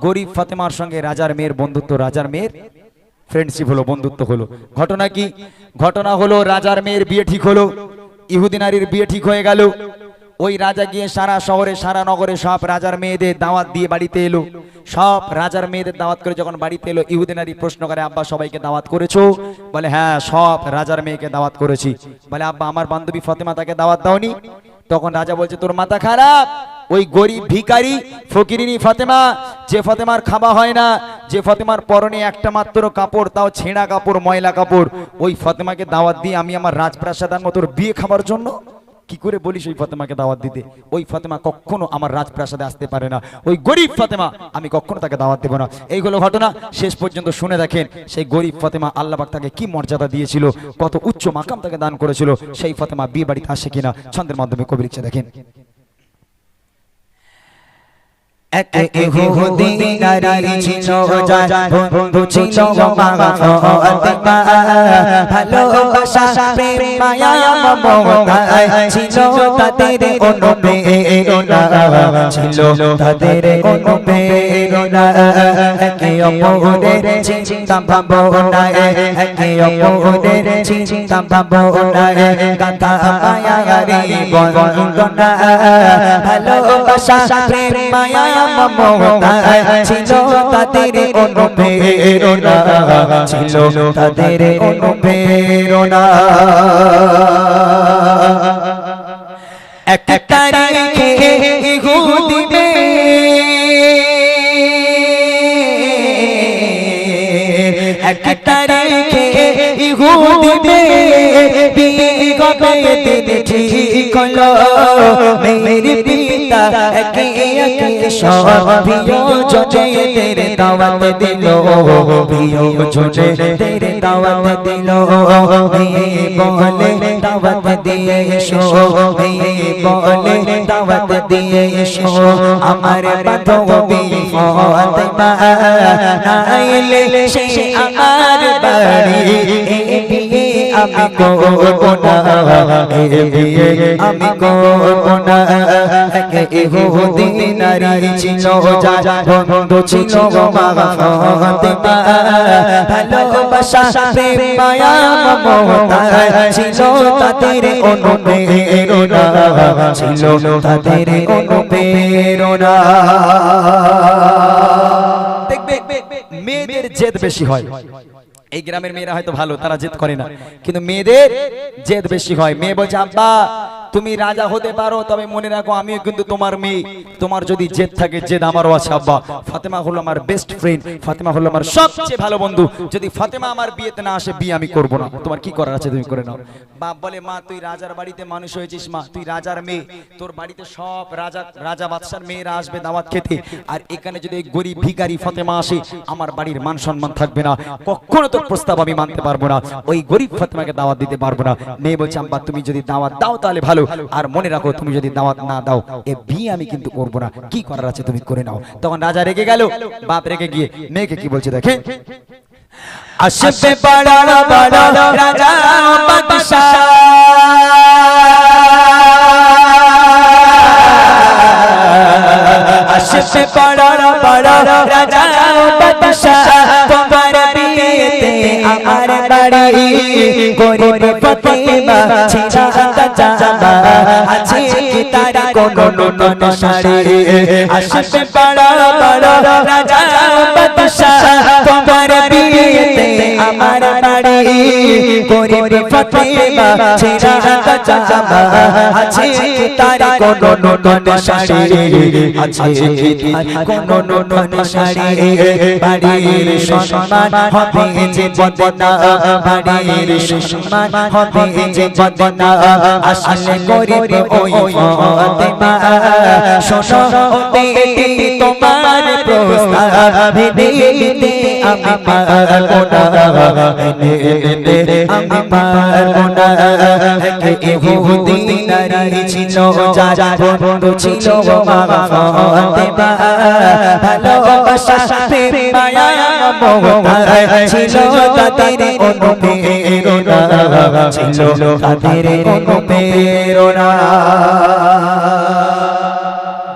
গরিব ফাতেমার সঙ্গে রাজার মেয়ের বন্ধুত্ব, রাজার মেয়ের ফ্রেন্ডশিপ হলো, বন্ধুত্ব হলো। ঘটনা কি? ঘটনা হলো, রাজার মেয়ের বিয়ে ঠিক হলো, ইহুদি নারীর বিয়ে ঠিক হয়ে গেল। ওই রাজা গিয়ে সারা শহরে, সারা নগরে সব রাজার মেয়েদের দাওয়াত দিয়ে বাড়িতে এলো। সব রাজার মেয়েদের দাওয়াত করে যখন বাড়িতে এলো, ইহুদি নারী প্রশ্ন করে, আব্বা, সবাইকে দাওয়াত করেছ? বলে হ্যাঁ সব রাজার মেয়েকে দাওয়াত করেছি। বলে, আব্বা, আমার বান্ধবী ফতেমা তাকে দাওয়াত দাওনি? তখন রাজা বলছে, তোর মাথা খারাপ? ওই গরিব ভিখারি ফকিরিনী ফাতেমা, যে ফাতেমার খাওয়া হয় না, যে ফাতেমার পরনে একটা মাত্র কাপড়, তাও ছেঁড়া কাপড়, ময়লা কাপড়, ওই ফাতেমাকে দাওয়াত দিয়ে আমি আমার রাজপ্রাসাদার মতো বিয়ে খাবার জন্য? কি করে বলিস ওই ফাতেমাকে দাওয়াত দিতে? ওই ফাতেমা কখনো আমার রাজপ্রাসাদে আসতে পারে না। ওই গরিব ফাতেমা আমি কখনো তাকে দাওয়াত দেবো না। এইগুলো ঘটনা। শেষ পর্যন্ত শুনে দেখেন সেই গরিব ফাতেমা আল্লাহবাক তাকে কি মর্যাদা দিয়েছিল, কত উচ্চ মাকাম তাকে দান করেছিল, সেই ফাতেমা বিয়ে বাড়িতে আসে কিনা, ছন্দের মাধ্যমে কবি লিখছে দেখেন। এক ইহুদি নারী ছিল ভালোবাসা প্রেম মায়া মমতা ছিল তাদের অনুপ্রেরণা ছিল তাদের অনুপ্রেরণা একে অপরের চিন্তা ভাবনায়, একে অপরের চিন্তা ভাবনায় গাথা মায়ারি বন্দনা। ভালোবাসা, প্রেম, মায়া মমতা ছিল তাদের অনুপ্রেরণা ছিল তাদের অনুপ্রেরণা এক তারিখে ইহুদি এক তারিখে ইহুদি বিগত দিন ঠিক হলো মেরে একে একে সব প্রিয় জনে তেরে দাওয়াত দিল। প্রিয় জনে তেরে দাওয়াত দিল। মেয়ে বলে দাওয়াত দিয়ে এসো। মেয়ে বলে দাওয়াত দিয়ে এসো। আমার বান্ধবী ফাতেমা। নাইলে সে আমার বাড়ি। এ বিয়ে আমি করব না এ বিয়ে আমি করব না ইহুদি নারী ছিল বন্ধু ছিল মা ফাতেমা ভালোবাসা প্রেম মায়া মমতা ছিল তাদের অনুপ্রেরণা ছিল তাদের অনুপ্রেরণা দেখবে মেয়েদের জেদ বেশি হয় এই গ্রামের মেয়েরা হয়তো ভালো তারা জেদ করে না। কিন্তু মেয়েদের জেদ বেশি হয়। মেয়ে বলছে আব্বা তুমি রাজা হতে পারো, তবে মনে রাখো আমিও কিন্তু তোমার মেয়ে। তোমার যদি জেদ থাকে, জেদ আমারও আছে, আব্বা। ফাতেমা হলো আমার বেস্ট ফ্রেন্ড ফাতেমা হলো আমার সবচেয়ে ভালো বন্ধু। যদি ফাতেমা আমার বিয়েতে না আসে, বিয়ে আমি করব না। তোমার কি করার আছে তুমি করে নাও। বাপ বলে, মা, তুই রাজার বাড়িতে মানুষ হয়েছিস, মা। তুই রাজার মেয়ে। তোর বাড়িতে সব রাজা রাজা বাদশার মেয়েরা আসবে দাওয়াত খেতে। আর এখানে যদি গরিব ভিখারি ফাতেমা আসে, আমার বাড়ির মান সম্মান থাকবে না। কখনো তোর প্রস্তাব আমি মানতে পারব না। ওই গরিব ফাতেমাকে দাওয়াত দিতে পারব না। মেয়ে বলছে আম্বা তুমি যদি দাওয়াত দাও তাহলে ভালো। আর মনে রাখো, তুমি যদি দাওয়াত না দাও, এ বিয়ে আমি কিন্তু করব না। কি করার আছে তুমি করে নাও। তখন রাজা রেগে গেল, বাপ রেগে গিয়ে মেয়েকে কি বলছে দেখে? আসবে বড় বড় রাজা বাদশা আসবে বড় বড় রাজা বাদশা বিয়েতে আমার বাড়ি, গরিব ফতেমা ছিড়া জামা আছে কি তার কোনো নতুন শাড়ি? আসবে বড় বড় রাজা বাদশা তোমার বিয়েতে আমার বাড়ি। গরিব ফতেমা ছিড়া জামা আছে কি তার কোনো নতুন শাড়ি? আছে কি তার কোনো নতুন শাড়ি? বাড়ির সম্মান হবে যে বদনা। বাড়ির সম্মান হবে যে বদনা। আসলে গরিব ওই ফাতেমা। শোনো তোমার প্রস্তাব। দিতে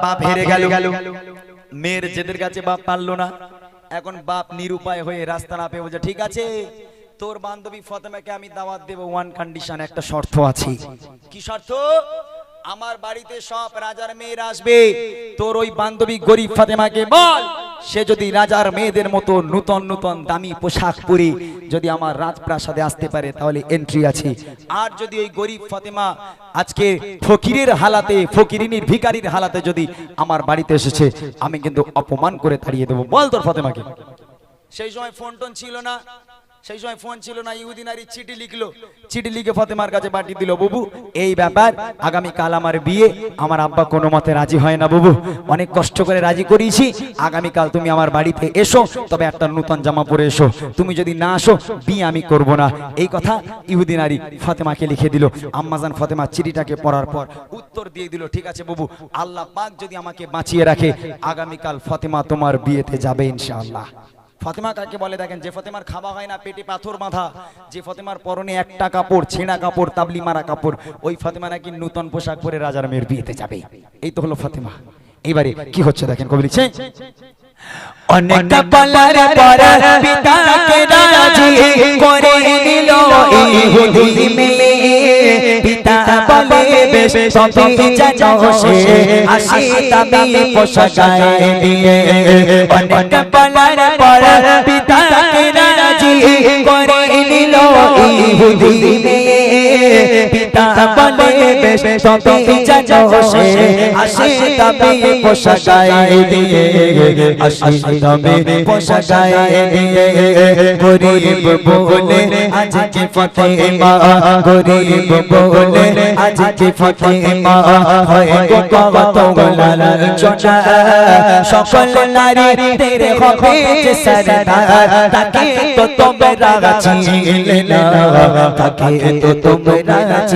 বাপ হেরে গেল মেয়ের জেদের কাছে বাপ পারল না এখন বাপ নিরুপায় হয়ে রাস্তা না পেয়ে বলছে, ঠিক আছে, তোর বান্ধবী ফতেমাকে আমি দাওয়াত দেব ওয়ান কন্ডিশন একটা শর্ত আছে। কি শর্ত? আমার বাড়িতে সব রাজার মেয়েরা আসবে, তোর ওই বান্ধবী গরিব ফাতেমাকে বল। সে যদি রাজার মেয়েদের মতো নূতন নূতন দামি পোশাক পরে, যদি আমার রাজপ্রাসাদে আসতে পারে, তাহলে এন্ট্রি আছে। আর যদি ওই গরিব ফাতেমা আজকে ফকিরের হালাতে, ফকিরিনীর ভিকারির হালাতে যদি আমার বাড়িতে এসেছে, আমি কিন্তু অপমান করে তাড়িয়ে দেবো। বল তোর ফাতেমাকে। সেই সময় ফোন টোন ছিল না। সেই সময় ফোন ছিল না, ইহুদি নারী চিঠি লিখলো। চিঠি লিখে ফাতেমার কাছে পাঠিয়ে দিল, বুবু, এই ব্যাপার আগামী কাল আমার বিয়ে, আমার আব্বা কোনো মতে রাজি হয় না, বুবু। অনেক কষ্ট করে রাজি করিয়েছি। আগামী কাল তুমি আমার বাড়িতে এসো, তবে একটা নূতন জামা পরে এসো। তুমি যদি না আসো, বিয়ে আমি করব না। এই কথা ইহুদি নারী ফাতেমাকে লিখে দিল। আম্মাজান ফাতেমা চিঠিটাকে পড়ার পর উত্তর দিয়ে দিল, ঠিক আছে বাবু, আল্লাহ পাক যদি আমাকে বাঁচিয়ে রাখে, আগামীকাল ফাতেমা তোমার বিয়েতে যাবে ইনশাআল্লাহ। ফাতেমা কাকে বলে দেখেন? যে ফাতেমার খাওয়া হয় না, পেটে পাথর বাঁধা। যে ফাতেমার পরনে একটা কাপড়, ছেঁড়া কাপড়, তাবলি মারা কাপড়, ওই ফাতেমা নাকি নূতন পোশাক পরে রাজার মেয়ের বিয়েতে যাবে। এই তো হলো ফাতেমা। এইবারে কি হচ্ছে দেখেন কবি লিখছে পিতা অনেক পর পিতাকে রাজি করে নিল ইহুদি পিতা বলে বেশ তবে জানো সে আসি তবে পোশাকায় দিয়ে আসি তবে পোশাকায় দিয়ে গরিব বলে আজকে ফতেমা? গরিব বলে আজকে ফতেমা? হয় গো কত লালচনা সকল নারী তেরে হবে যে সরদার। তাকে তো তোমরা তো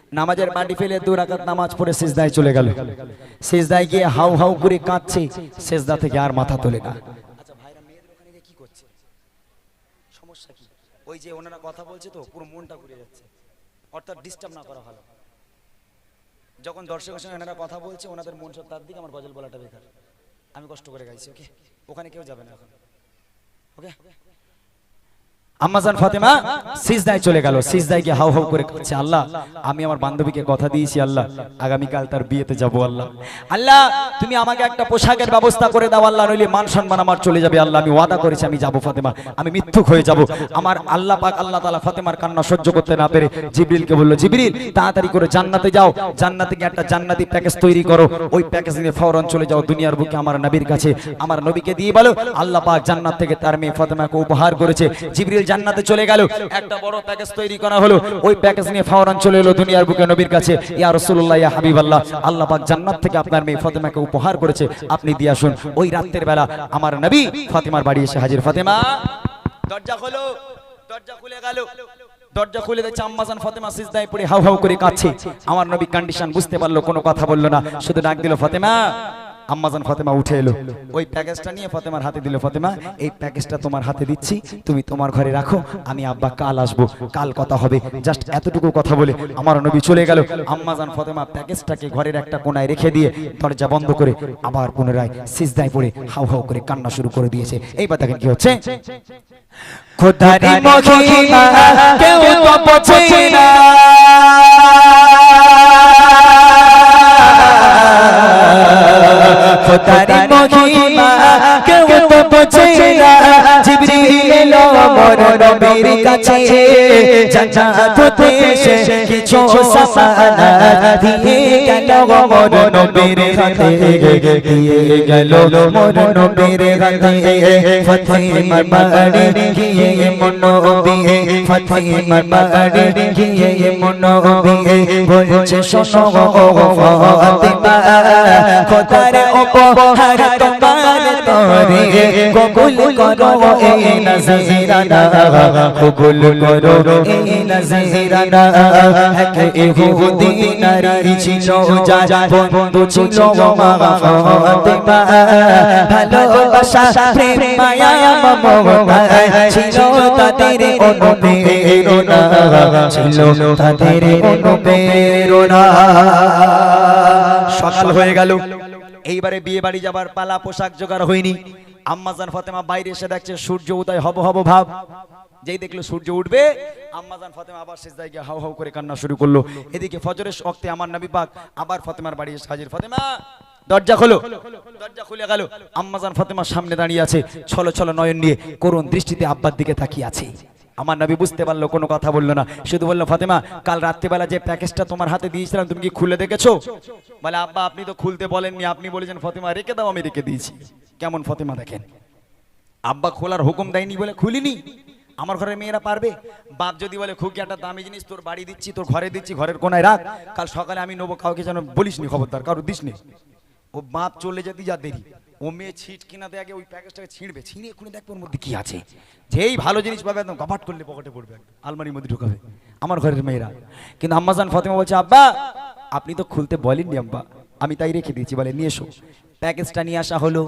নামাজের মাটি ফেলে দু রাকাত নামাজ পড়ে সিজদায় চলে গেল। সিজদায় গিয়ে হাউ হাউ করে কাঁদছে। সিজদা থেকে আর মাথা তোলে না। আচ্ছা ভাইরা মেয়েদের ওখানে কি করছে? সমস্যা কি? ওই যে ওনারা কথা বলছে তো পুরো মনটা ঘুরে যাচ্ছে। অর্থাৎ ডিস্টার্ব না করা ভালো। যখন দর্শকের সঙ্গে এনারা কথা বলছে ওনাদের মন সব তার দিকে আমার গজল বলাটা বেকার। আমি কষ্ট করে গাইছি ওকে ওখানে কেউ যাবে না এখন। ওকে আম্মাজান ফাতেমা সিজদায় চলে গেল, সিজদায় গিয়ে হাউ হাউ করে কাঁদছে, আল্লাহ, আমি আমার বান্ধবীকে কথা দিয়েছি, আল্লাহ, আগামীকাল তার বিয়েতে যাব, আল্লাহ। আল্লাহ, তুমি আমাকে একটা পোশাকের ব্যবস্থা করে দাও, আল্লাহ, নইলে মান সম্মান আমার চলে যাবে, আল্লাহ, আমি ওয়াদা করেছি, আমি যাব, ফাতেমা, আমি মিথ্যুক হয়ে যাব। আমার আল্লাহ পাক, আল্লাহ তাআলা ফাতেমার কান্না সহ্য করতে না পেরে জিবরিলকে বলল, জিবরিল, তাড়াতাড়ি করে জান্নাতে যাও, জান্নাতে গিয়ে একটা জান্নাতি প্যাকেজ তৈরি করো, ওই প্যাকেজ নিয়ে ফৌরন চলে যাও, দুনিয়ার বুকে আমার নবীর কাছে। আমার নবীকে দিয়ে বলো, আল্লাহ পাক জান্নাত থেকে তার মেয়ে ফাতেমাকে উপহার করেছে। জিবরিল জান্নাতে চলে গেল। একটা বড় প্যাকেজ তৈরি করা হলো। ওই প্যাকেজ নিয়ে ফাওরান চলে এলো দুনিয়ার বুকে নবীর কাছে। ইয়া রাসূলুল্লাহ, ইয়া হাবিবাল্লাহ, আল্লাহ পাক জান্নাত থেকে আপনার মেয়ে ফাতেমাকে উপহার করেছে। আপনি দিয়ে আসুন। ওই রাতের বেলা আমার নবী ফাতেমার বাড়ি এসে হাজির। ফাতেমা, দরজা খোলো। দরজা খুলে গেল। দরজা খুলে দেখছে আম্মাজান ফাতেমা সিজদায় পড়ে হাউ হাউ করে কাঁদছে। আমার নবী কন্ডিশন বুঝতে পারল, কোনো কথা বলল না। শুধু ডাক দিল, ফাতেমা আম্মাজান ফাতেমা উঠে এলো। ওই প্যাকেজটা নিয়ে ফাতেমার হাতে দিল ফাতেমা এই প্যাকেজটা তোমার হাতে দিচ্ছি তুমি তোমার ঘরে রাখো আমি আব্বা কাল আসব কাল কথা হবে জাস্ট এতটুকু কথা বলে আমার নবী চলে গেল। আম্মাজান ফাতেমা প্যাকেজটাকে ঘরের একটা কোনায় রেখে দিয়ে দরজা বন্ধ করে আবার পুনরায় সিজদায় পড়ে হাউ হাউ করে কান্না শুরু করে দিয়েছে। এইবার দেখেন কি হচ্ছে। খোদারি মহিমা কেউ তো বোঝে না। খোদারি মহিমা বোঝে না জিবরিল এলো মোর নবীর কাছে জান্নাত হতে সে কিছু সামানা দিয়ে গেল মোর নবীর হাতে দিয়ে গেল মোর নবীর হাতে ফতেমার বাড়ি গিয়ে মনবি ফতেমার বাড়ি গিয়ে মনবি বলছে শোনো ফাতেমা খোদার উপহার তোমার তরে কবুল করো এ নজরানা। কবুল করো এই নজরানা। এক ইহুদি নারী ছিল যা, বন্ধু ছিল ফাতেমা ভালোবাসা, প্রেম, মায়া, মমতা ছিল তাদের অনুপ্রেরণা। ছিল তাদের অনুপ্রেরণা। সকাল হয়ে গেল। এইবারে বিয়ে বাড়ি যাবার পালা পোশাক জোগাড় হয়নি। আম্মাজান ফাতেমা বাইরে এসে দেখছে সূর্য উদয়, হব হব ভাব। যেই দেখল সূর্য উঠবে আম্মাজান ফাতেমা আবার শেষ জায়গায় হাউ হাউ করে কান্না শুরু করল। এদিকে ফজরের অক্তে আমার নবী পাক আবার ফাতেমার বাড়ি এসে হাজির। ফাতেমা, দরজা খোলো। দরজা খুলে গেল। আম্মাজান ফাতেমার সামনে দাঁড়িয়ে আছে ছলো ছলো নয়ন নিয়ে। করুণ দৃষ্টিতে আব্বার দিকে তাকিয়ে আছে। আমার নবী বুঝতে পারল, কোনো কথা বলল না। শুধু বলল, ফাতেমা, কাল রাত্রিবেলা যে প্যাকেজটা তোমার হাতে দিয়েছিলাম, তুমি কি খুলে দেখেছ? বলে, আব্বা, আপনি তো খুলতে বলেননি, আপনি বলেছেন, ফাতেমা, রেখে দাও, আমি রেখে দিয়েছি। কেমন ফাতেমা দেখেন? আব্বা খোলার হুকুম দেয়নি বলে খুলিনি। আমার ঘরের মেয়েরা পারবে? বাপ যদি বলে, খুকি, একটা দামি জিনিস তোর বাড়ি দিচ্ছি, তোর ঘরে দিচ্ছি, ঘরের কোনায় রাখ। কাল সকালে আমি নেব, কাউকে যেন বলিসনি, খবরদার, কারও দিসনি। ও বাপ চলে যেতে যা দেরি। ও মেয়ে ছিট কিনা দেয় আগে ওই প্যাকেজটাকে ছিঁড়বে ছিঁড়ে এক্ষুনি দেখব ওর মধ্যে কি আছে। যেই ভালো জিনিস পাবে একদম কপাট করলে পকেটে পড়বে আলমারির মধ্যে ঢুকাবে। আমার ঘরের মেয়েরা। কিন্তু আম্মাজান ফতেমা বলছে, আব্বা, আপনি তো খুলতে বলেননি আব্বা আমি তাই রেখে দিয়েছি, বলে নিয়ে এসো। প্যাকেজটা নিয়ে আসা হলো।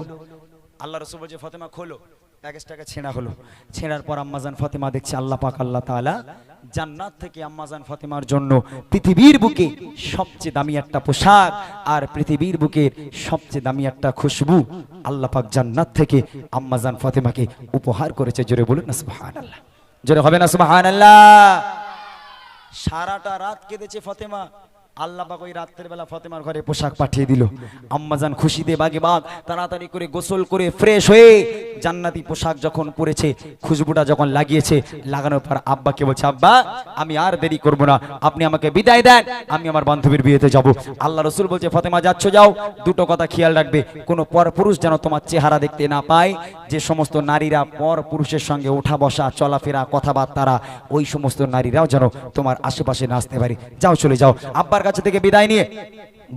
আল্লাহ রসুল বলছে, ফতেমা, খোলো। প্যাকেজটাকে ছেঁড়া হলো। ছেঁড়ার পর আম্মাজান ফতেমা দেখছে আল্লাহ পাক, আল্লাহ তাআলা জান্নাত থেকে আম্মাজান ফাতেমার জন্য পৃথিবীর বুকে সবচেয়ে দামি একটা পোশাক আর পৃথিবীর বুকের সবচেয়ে দামি একটা খুশবু আল্লাহ পাক জান্নাত থেকে আম্মাজান ফাতেমাকে উপহার করেছে। জোরে বলুন না, সুবহানাল্লাহ। জোরে হবে না, সুবহানাল্লাহ। সারাটা রাত কেঁদেছে ফতেমা। আল্লাহ পাক ওই রাত্রের বেলা ফতেমার ঘরে পোশাক পাঠিয়ে দিল। আম্মাজান খুশিতে বাগে বাগ, তাড়াতাড়ি করে গোসল করে ফ্রেশ হয়ে জান্নাতি পোশাক যখন পরেছে, খুশবুটা যখন লাগিয়েছে, লাগানোর পর আব্বাকে বলছে, আব্বা, আমি আর দেরি করব না, আপনি আমাকে বিদায় দেন, আমি আমার বান্ধবীর বিয়েতে যাব। আল্লাহ রসুল বলছে, ফতেমা, যাচ্ছ, যাও, দুটো কথা খেয়াল রাখবে, কোনো পর পুরুষ যেন তোমার চেহারা দেখতে না পায়, যে সমস্ত নারীরা পর পুরুষের সঙ্গে ওঠা বসা, চলাফেরা, কথাবার্তারা, ওই সমস্ত নারীরাও যেন তোমার আশেপাশে নাচতে পারে। যাও, চলে যাও। আব্বার কাছে থেকে বিদায় নিয়ে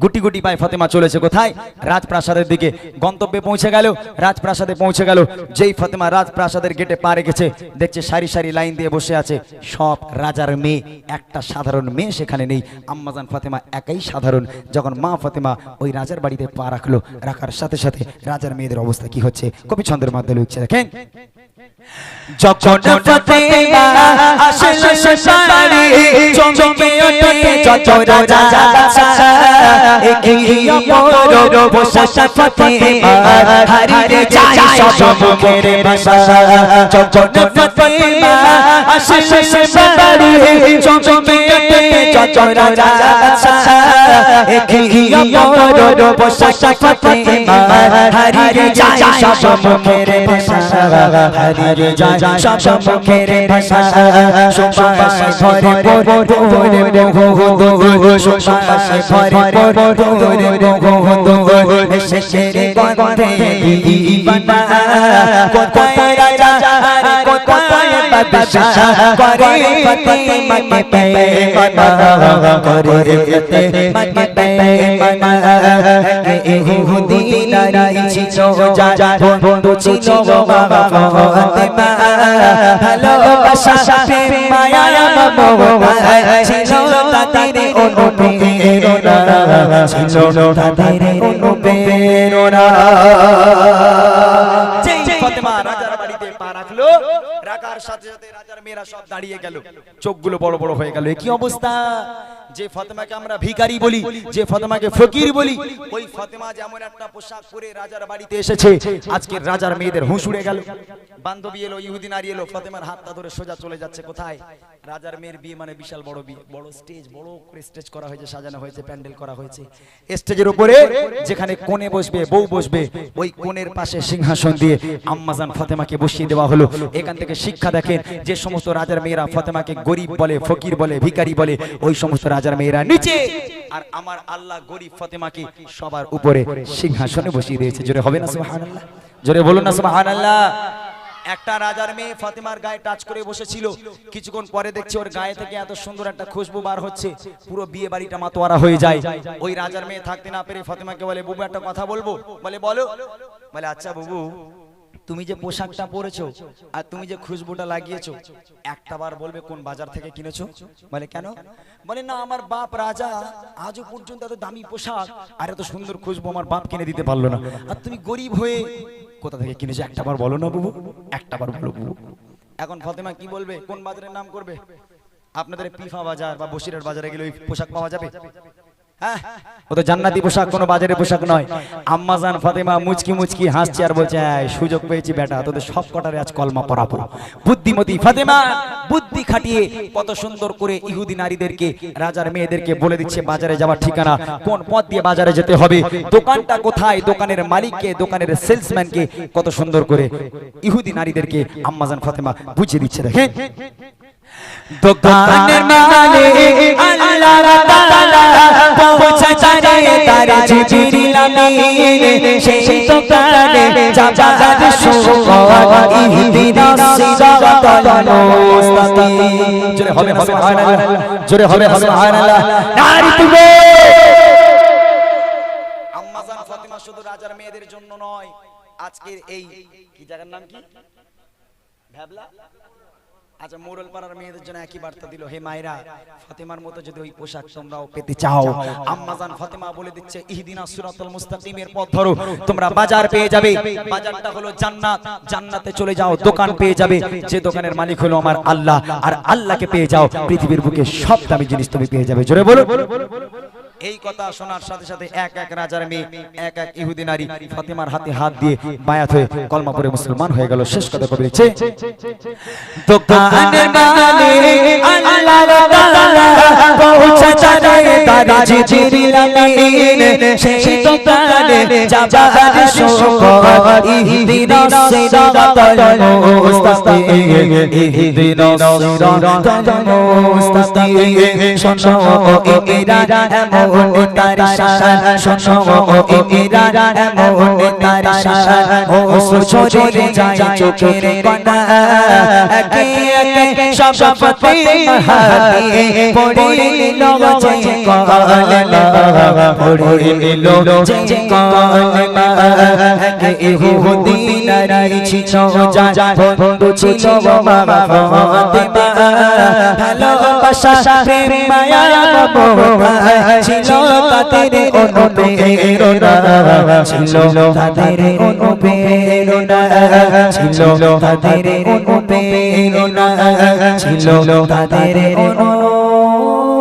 গুটি গুটি পায়ে ফাতেমা চলেছে কোথায়? রাজপ্রাসাদের দিকে গন্তব্যে পৌঁছে গেল, রাজপ্রাসাদে পৌঁছে গেল। যেই ফাতেমা রাজপ্রাসাদের গেটে পা রেখেছে, দেখছে সারি সারি লাইন দিয়ে বসে আছে সব রাজার মেয়ে। একটা সাধারণ মেয়ে সেখানে নেই। আম্মাজান ফাতেমা একাই সাধারণ। যখন মা ফাতেমা ওই রাজার বাড়িতে পা রাখল, রাখার সাথে সাথে রাজার মেয়েদের অবস্থা কি হচ্ছে? কবি ছন্দের মাধ্যমে লিখছে, দেখেন। যখন ফতেমা আসলো শেষারি চমকে ওঠে যত রাজা এগিয়ে পড়ো বসা ফতেমা হারিয়ে যায় সব মুখের ভাষা। যখন ফতেমা আসলো শেষারি চমকে ওঠে রাজা এগিয়ে পড়ো বসা ফতেমা হারিয়ে যায় সব মুখের ভাষা। হারিয়ে যায় সব মুখের ভাষা। সুবাসে ভরে ভরে ভরে সুবাসে ভরে ভরে ভরে শেষের গন্ধে দিবানা কোথায় রাজা বাদশাহ করে। ফতেমাকে পেমানা করে ফতেমাকে পেমানা ইহুদি নারী ছিল যা বন্ধু ছিল বাবা ফতেমা ভালোবাসা। প্রেম মায়া মমতা ছিল তাদের অনুপ্রেরণা ছিল তাদের অনুপ্রেরণা যেই ফাতেমা রাজার বাড়িতে পা রাখল সাথে সাথে রাজার মেয়েরা সব দাঁড়িয়ে গেল। চোখগুলো বড় বড় হয়ে গেল। কি অবস্থা? যে ফাতেমাকে আমরা ভিখারি বলি, যে ফাতেমাকে ফকির বলি, ওই ফাতেমা যেমন একটা পোশাক পরে রাজার বাড়িতে এসেছে আজকের রাজার মেয়েদের হুঁশ উড়ে গেল। বান্ধবী এলো, ইহুদি নারী এলো, ফাতেমার হাতটা ধরে সোজা চলে যাচ্ছে কোথায়? রাজার মেয়ের বিয়ে মানে বিশাল বড় বিয়ে, বড় স্টেজ বড় করে স্টেজ করা হয়েছে, সাজানো হয়েছে, প্যান্ডেল করা হয়েছে। স্টেজের উপরে যেখানে কোণে বসবে, বউ বসবে, ওই কোণের পাশে সিংহাসন দিয়ে আম্মাজান ফাতেমাকে বসিয়ে দেওয়া হলো। এখান থেকে শিক্ষা দেখেন, যে সমস্ত রাজার মেয়েরা ফাতেমাকে গরিব বলে, ফকির বলে, ভিখারি বলে, ওই সমস্ত রাজার মেয়েরা নিচে। আর আমার আল্লাহ গরিব ফাতেমাকে সবার উপরে সিংহাসনে বসিয়ে দিয়েছে। জোরে হবে না, সুবহানাল্লাহ? জোরে বলুন না, সুবহানাল্লাহ? একটা রাজার মেয়ে ফাতেমার গায়ে টাচ করে বসেছিল। কিছুক্ষণ পরে দেখছে ওর গায়ে থেকে এত সুন্দর একটা খুশবু বার হচ্ছে। পুরো বিয়ে বাড়িটা মাতোয়ারা হয়ে যায়। ওই রাজার মেয়ে থাকতে না পেরে ফাতেমাকে বলে, বুবু, একটা কথা বলব? বলে, বলো। বলে আচ্ছা বুবু, তুমি যে পোশাকটা পরেছো আর তুমি যে খুশবুটা লাগিয়েছো, একটা বার বলবে কোন বাজার থেকে কিনেছো? বলে, কেন? বলে, না, আমার বাপ রাজা আজও পর্যন্ত এত দামি পোশাক আর এত সুন্দর খুশবু আমার বাপ কিনে দিতে পারল না। আর তুমি গরিব হয়ে কোথা থেকে কিনেছে? একটা বার বলো না বুবু, একটা বার বলো বুবু। এখন ফতেমা কি বলবে? কোন বাজারের নাম করবে? আপনাদের পিফা বাজার বা বসিরের বাজারে গেলে ওই পোশাক পাওয়া যাবে? ও তো জান্নাতি পোশাক কোনো বাজারে পোশাক নয়। আম্মাজান ফাতেমা মুচকি মুচকি হাসছে আর বলছে "এই, সুযোগ পেয়েছি বেটা তোদের সব কটারে আজ কলমা পড়াবো বুদ্ধিমতী ফাতেমা বুদ্ধি খাটিয়ে কত সুন্দর করে ইহুদি নারীদেরকে রাজার মেয়েদেরকে বলে দিচ্ছে বাজারে যাওয়ার ঠিকানা কোন পথ দিয়ে বাজারে যেতে হবে? দোকানটা কোথায়? দোকানের মালিককে দোকানের সেলসম্যানকে কত সুন্দর করে ইহুদি নারীদেরকে আম্মাজান ফাতেমা বুঝিয়ে দিচ্ছে দেখেন। দোকানের মালিক আল্লাহ তাআলা পৌঁছে তার জিবরিল আমিন। সেই দোকানে যাবার সময় ইহদিনাস সিরাতাল মুস্তাকিম জোরে হবে হবে সুবহানাল্লাহ। জোরে হবে হবে সুবহানাল্লাহ। নারী তুমি! আম্মাজান ফাতিমা শুধু রাজার মেয়েদের জন্য নয় আজকের এই কি জায়গার নাম কি? ভ্যাবলা? আচ্ছা মোরল পাড়ার মেয়েদের জন্য একই বার্তা দিল, হে মায়েরা, ফাতেমার মতো যদি ওই পোশাক তোমরাও পেতে চাও আম্মাজান ফাতেমা বলে দিচ্ছে, ইহদিনা সুরাতুল মুস্তাকিমের পথ ধরো, তোমরা বাজার পেয়ে যাবে, বাজারটা হলো জান্নাত, জান্নাতে চলে যাও, দোকান পেয়ে যাবে, যে দোকানের মালিক হলো আমার আল্লাহ, আর আল্লাহকে পেয়ে যাও, পৃথিবীর বুকে সব দামি জিনিস তুমি পেয়ে যাবে। জোরে বলো। এই কথা শোনার সাথে সাথে এক এক রাজার মেয়ে, এক এক ইহুদি নারী ফাতেমার হাতে হাত দিয়ে বায়াত হয়ে কলমা পড়ে মুসলমান হয়ে গেল। শেষ কথা কবি লিখছে, দোকানে তার শান শোনো এরা এমন তার শান ও সজরে যায় চোখের কণা একে একে সব পথে হাতে পড়ে যে কলমা পড়ে যে কলমা। একে ইহুদি ছিল যা বন্ধু ছিল বাবা ফাতেমা ভালোবাসা প্রেম মায়া মমতা ছিল তাদের অনুপ্রেরণা ছিল তাদের অনুপ্রেরণা ছিল তাদের অনুপ্রেরণা ছিল তাদের অনু